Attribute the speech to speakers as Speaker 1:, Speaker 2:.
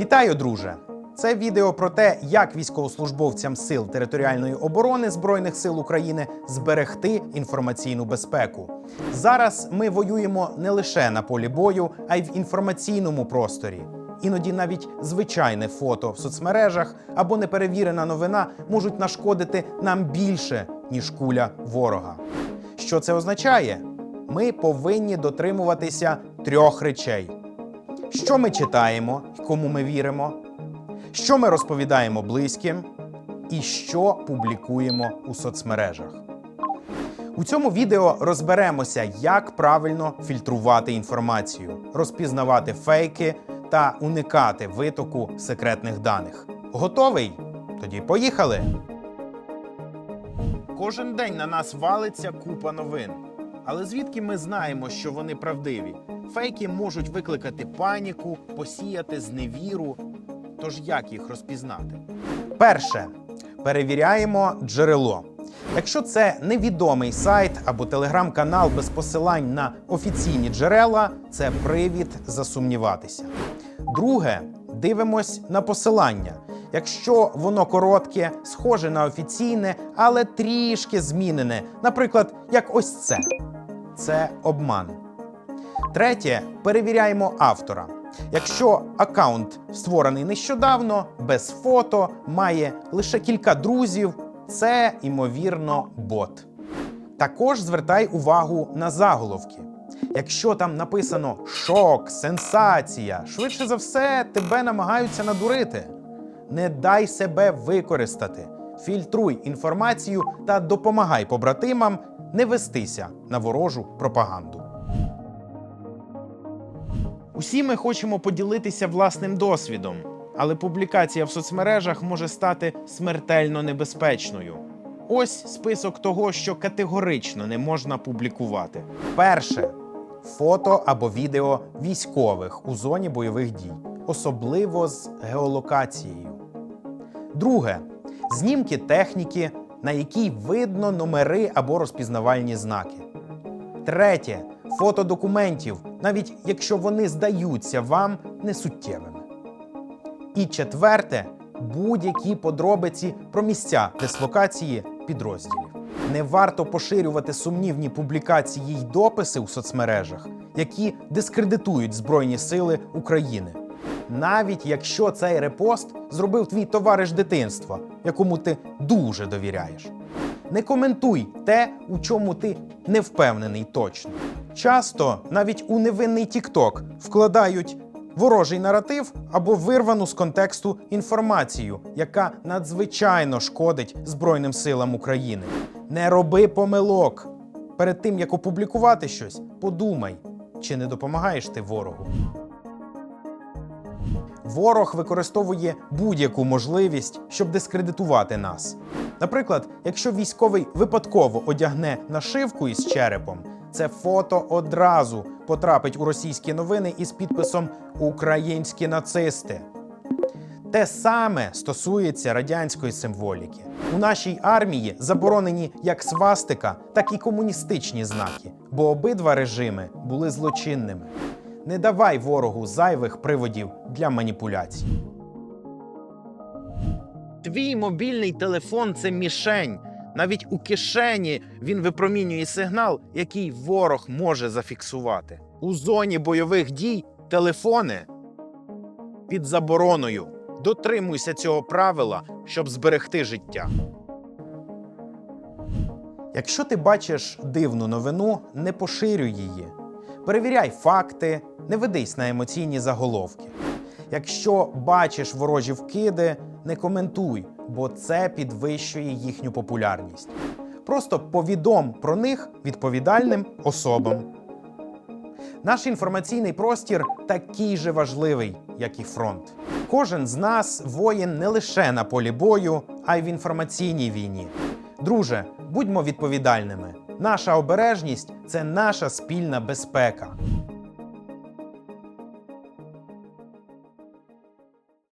Speaker 1: Вітаю, друже! Це відео про те, як військовослужбовцям сил територіальної оборони Збройних сил України зберегти інформаційну безпеку. Зараз ми воюємо не лише на полі бою, а й в інформаційному просторі. Іноді навіть звичайне фото в соцмережах або неперевірена новина можуть нашкодити нам більше, ніж куля ворога. Що це означає? Ми повинні дотримуватися трьох речей: що ми читаємо кому ми віримо, що ми розповідаємо близьким, і що публікуємо у соцмережах. У цьому відео розберемося, як правильно фільтрувати інформацію, розпізнавати фейки та уникати витоку секретних даних. Готовий? Тоді поїхали! Кожен день на нас валиться купа новин. Але звідки ми знаємо, що вони правдиві? Фейки можуть викликати паніку, посіяти зневіру. Тож як їх розпізнати? Перше. Перевіряємо джерело. Якщо це невідомий сайт або телеграм-канал без посилань на офіційні джерела, це привід засумніватися. Друге, дивимось на посилання. Якщо воно коротке, схоже на офіційне, але трішки змінене, наприклад, як ось це. Це обман. Третє, перевіряємо автора. Якщо аккаунт створений нещодавно, без фото, має лише кілька друзів, це ймовірно бот. Також звертай увагу на заголовки. Якщо там написано шок, сенсація, швидше за все тебе намагаються надурити. Не дай себе використати. Фільтруй інформацію та допомагай побратимам не вестися на ворожу пропаганду. Усі ми хочемо поділитися власним досвідом, але публікація в соцмережах може стати смертельно небезпечною. Ось список того, що категорично не можна публікувати. Перше фото або відео військових у зоні бойових дій, особливо з геолокацією. Друге знімки техніки, на якій видно номери або розпізнавальні знаки. Третє фото документів, навіть якщо вони здаються вам несуттєвими. І четверте будь-які подробиці про місця дислокації підрозділів. Не варто поширювати сумнівні публікації й дописи у соцмережах, які дискредитують Збройні Сили України. Навіть якщо цей репост зробив твій товариш дитинства, якому ти дуже довіряєш. Не коментуй те, у чому ти не впевнений точно. Часто навіть у невинний TikTok вкладають ворожий наратив або вирвану з контексту інформацію, яка надзвичайно шкодить Збройним силам України. Не роби помилок. Перед тим як опублікувати щось, подумай, чи не допомагаєш ти ворогу. Ворог використовує будь-яку можливість, щоб дискредитувати нас. Наприклад, якщо військовий випадково одягне нашивку із черепом, це фото одразу потрапить у російські новини із підписом Українські нацисти. Те саме стосується радянської символіки. У нашій армії заборонені як свастика, так і комуністичні знаки, бо обидва режими були злочинними. Не давай ворогу зайвих приводів для маніпуляцій. Твій мобільний телефон це мішень. Навіть у кишені він випромінює сигнал, який ворог може зафіксувати. У зоні бойових дій телефони під забороною. Дотримуйся цього правила, щоб зберегти життя. Якщо ти бачиш дивну новину, не поширюй її. Перевіряй факти, не ведись на емоційні заголовки. Якщо бачиш ворожі вкиди, не коментуй, бо це підвищує їхню популярність. Просто повідом про них відповідальним особам. Наш інформаційний простір такий же важливий, як і фронт. Кожен з нас воїн не лише на полі бою, а й в інформаційній війні. Друже, будьмо відповідальними. Наша обережність це наша спільна безпека.